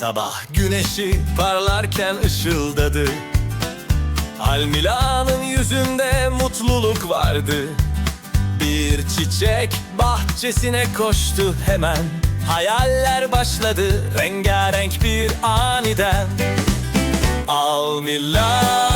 Sabah güneşi parlarken ışıldadı. Almila'nın yüzünde mutluluk vardı. Bir çiçek bahçesine koştu hemen. Hayaller başladı rengarenk bir aniden. Almila,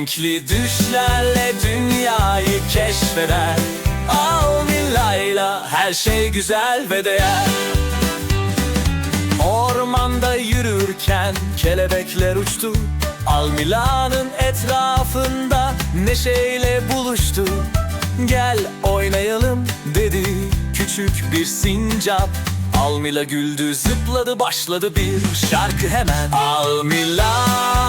Renkli düşlerle dünyayı keşfeder. Almilayla her şey güzel ve değer. Ormanda yürürken kelebekler uçtu. Almila'nın etrafında neşeyle buluştu. Gel oynayalım dedi küçük bir sincap. Almila güldü zıpladı başladı bir şarkı hemen. Almila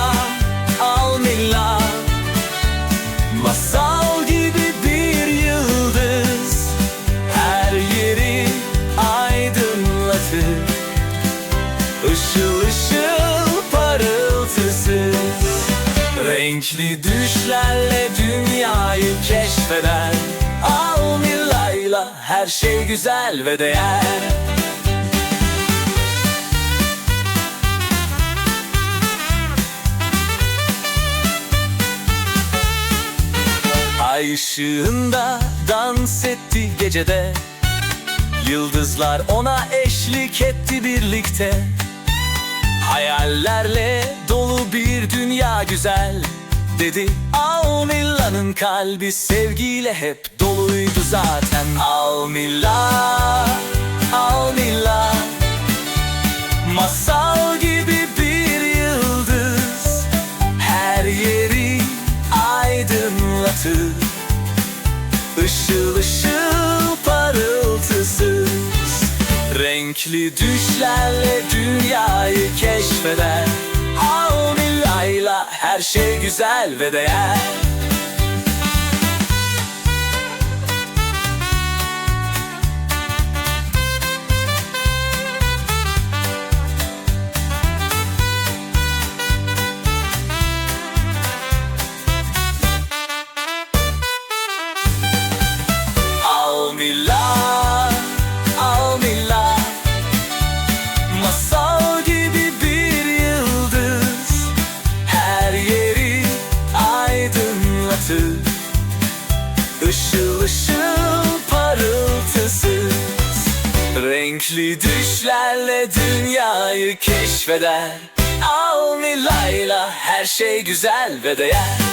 Işıl ışıl parıltısı. Renkli düşlerle dünyayı keşfeder Almilayla her şey güzel ve değer. Ay ışığında dans etti gecede. Yıldızlar ona eşlik etti birlikte Hayallerle dolu bir dünya güzel Dedi. Almilla'nın kalbi sevgiyle hep doluydu zaten. Almilla, Almilla Masal Renkli düşlerle dünyayı keşfeder. Almilayla her şey güzel ve değer ışıl parıltısız Renkli düşlerle dünyayı keşfeder. Almilayla her şey güzel ve değer